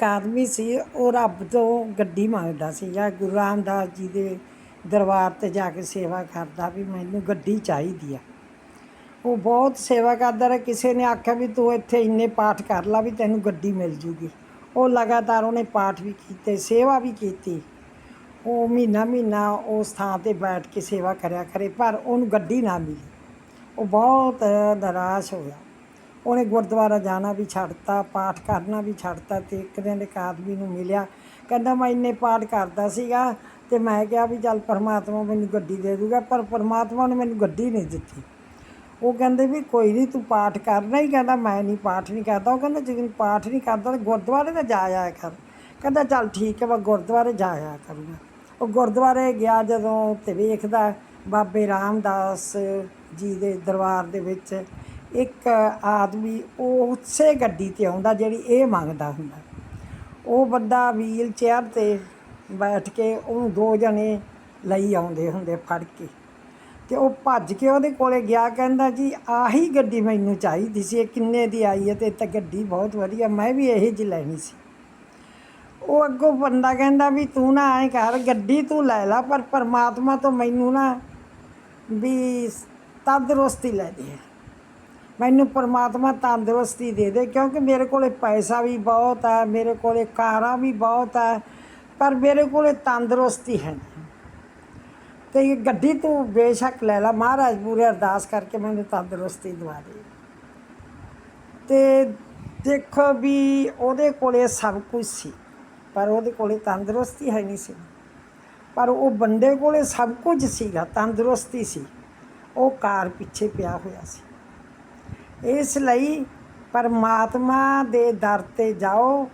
ਇੱਕ ਆਦਮੀ ਸੀ, ਉਹ ਰੱਬ ਤੋਂ ਗੱਡੀ ਮੰਗਦਾ ਸੀ ਜਾਂ ਗੁਰੂ ਰਾਮਦਾਸ ਜੀ ਦੇ ਦਰਬਾਰ ਤੇ ਜਾ ਕੇ ਸੇਵਾ ਕਰਦਾ ਵੀ ਮੈਨੂੰ ਗੱਡੀ ਚਾਹੀਦੀ ਆ। ਉਹ ਬਹੁਤ ਸੇਵਾ ਕਰਦਾ ਰਿਹਾ, ਕਿਸੇ ਨੇ ਆਖਿਆ ਵੀ ਤੂੰ ਇੱਥੇ ਇੰਨੇ ਪਾਠ ਕਰ ਲਾ ਵੀ ਤੈਨੂੰ ਗੱਡੀ ਮਿਲ ਜੂਗੀ। ਉਹ ਲਗਾਤਾਰ ਉਹਨੇ ਪਾਠ ਵੀ ਕੀਤੇ, ਸੇਵਾ ਵੀ ਕੀਤੀ। ਉਹ ਮਹੀਨਾ ਮਹੀਨਾ ਉਸ ਥਾਂ ਤੇ ਬੈਠ ਕੇ ਸੇਵਾ ਕਰਿਆ ਕਰੇ, ਪਰ ਉਹਨੂੰ ਗੱਡੀ ਨਾ ਮਿਲੀ। ਉਹ ਬਹੁਤ ਨਿਰਾਸ਼ ਹੋਇਆ। ਉਹਨੇ ਗੁਰਦੁਆਰਾ ਜਾਣਾ ਵੀ ਛੱਡਤਾ, ਪਾਠ ਕਰਨਾ ਵੀ ਛੱਡਤਾ ਤੇ ਇੱਕ ਦਿਨ ਇੱਕ ਆਦਮੀ ਨੂੰ ਮਿਲਿਆ। ਕਹਿੰਦਾ, ਮੈਂ ਇੰਨੇ ਪਾਠ ਕਰਦਾ ਸੀਗਾ ਤੇ ਮੈਂ ਕਿਹਾ ਵੀ ਚੱਲ ਪਰਮਾਤਮਾ ਮੈਨੂੰ ਗੱਡੀ ਦੇ ਦੂਗਾ, ਪਰ ਪਰਮਾਤਮਾ ਨੇ ਮੈਨੂੰ ਗੱਡੀ ਨਹੀਂ ਦਿੱਤੀ। ਉਹ ਕਹਿੰਦੇ ਵੀ, ਕੋਈ ਨਹੀਂ, ਤੂੰ ਪਾਠ ਕਰਨਾ ਹੀ। ਕਹਿੰਦਾ, ਮੈਂ ਨਹੀਂ, ਪਾਠ ਨਹੀਂ ਕਰਦਾ। ਉਹ ਕਹਿੰਦਾ, ਜੇ ਪਾਠ ਨਹੀਂ ਕਰਦਾ ਤਾਂ ਗੁਰਦੁਆਰੇ ਤਾਂ ਜਾ ਆਇਆ ਕਰ। ਕਹਿੰਦਾ, ਚੱਲ ਠੀਕ ਹੈ, ਮੈਂ ਗੁਰਦੁਆਰੇ ਜਾ ਆਇਆ ਕਰੂੰਗਾ। ਉਹ ਗੁਰਦੁਆਰੇ ਗਿਆ ਜਦੋਂ ਤੇ ਵੇਖਦਾ ਬਾਬੇ ਰਾਮਦਾਸ ਜੀ ਦੇ ਦਰਬਾਰ ਦੇ ਵਿੱਚ ਇੱਕ ਆਦਮੀ ਉਹ ਉਸੇ ਗੱਡੀ ਤੇ ਆਉਂਦਾ ਜਿਹੜੀ ਇਹ ਮੰਗਦਾ ਹੁੰਦਾ। ਉਹ ਬੰਦਾ ਵੀਲ ਚੇਅਰ ਤੇ ਬੈਠ ਕੇ ਉਹਨੂੰ ਦੋ ਜਣੇ ਲਈ ਆਉਂਦੇ ਹੁੰਦੇ ਫੜ ਕੇ। ਤੇ ਉਹ ਭੱਜ ਕੇ ਉਹਦੇ ਕੋਲੇ ਗਿਆ, ਕਹਿੰਦਾ ਜੀ, ਆਹੀ ਗੱਡੀ ਮੈਨੂੰ ਚਾਹੀਦੀ ਸੀ, ਇਹ ਕਿੰਨੇ ਦੀ ਆਈ ਹੈ ਤੇ ਤਾਂ ਗੱਡੀ ਬਹੁਤ ਵਧੀਆ, ਮੈਂ ਵੀ ਇਹੀ ਜਿਹੀ ਲੈਣੀ ਸੀ। ਉਹ ਅੱਗੋਂ ਬੰਦਾ ਕਹਿੰਦਾ ਵੀ ਤੂੰ ਨਾ ਐਂ ਕਰ, ਗੱਡੀ ਤੂੰ ਲੈ ਲੈ, ਪਰ ਪਰਮਾਤਮਾ ਤੋਂ ਮੈਨੂੰ ਨਾ ਵੀ ਤੰਦਰੁਸਤੀ ਲੈ ਦੇ। ਮੈਨੂੰ ਪਰਮਾਤਮਾ ਤੰਦਰੁਸਤੀ ਦੇ ਦੇ, ਕਿਉਂਕਿ ਮੇਰੇ ਕੋਲੇ ਪੈਸਾ ਵੀ ਬਹੁਤ ਹੈ, ਮੇਰੇ ਕੋਲੇ ਕਾਰਾਂ ਵੀ ਬਹੁਤ ਹੈ, ਪਰ ਮੇਰੇ ਕੋਲੇ ਤੰਦਰੁਸਤੀ ਹੈ ਨਹੀਂ। ਤੇ ਇਹ ਗੱਡੀ ਤੂੰ ਬੇਸ਼ੱਕ ਲੈ ਲੈ, ਮਹਾਰਾਜ ਪੂਰੇ ਅਰਦਾਸ ਕਰਕੇ ਮੈਨੂੰ ਤੰਦਰੁਸਤੀ ਦਵਾ ਦੇ। ਤੇ ਦੇਖੋ ਵੀ ਉਹਦੇ ਕੋਲੇ ਸਭ ਕੁਝ ਸੀ, ਪਰ ਉਹਦੇ ਕੋਲੇ ਤੰਦਰੁਸਤੀ ਹੈ ਨਹੀਂ ਸੀ। ਪਰ ਉਹ ਬੰਦੇ ਕੋਲੇ ਸਭ ਕੁਝ ਸੀਗਾ, ਤੰਦਰੁਸਤੀ ਸੀ। ਉਹ ਕਾਰ ਪਿੱਛੇ ਪਿਆ ਹੋਇਆ ਸੀ। ਇਸ ਲਈ ਪਰਮਾਤਮਾ ਦੇ ਦਰ ਤੇ ਜਾਓ।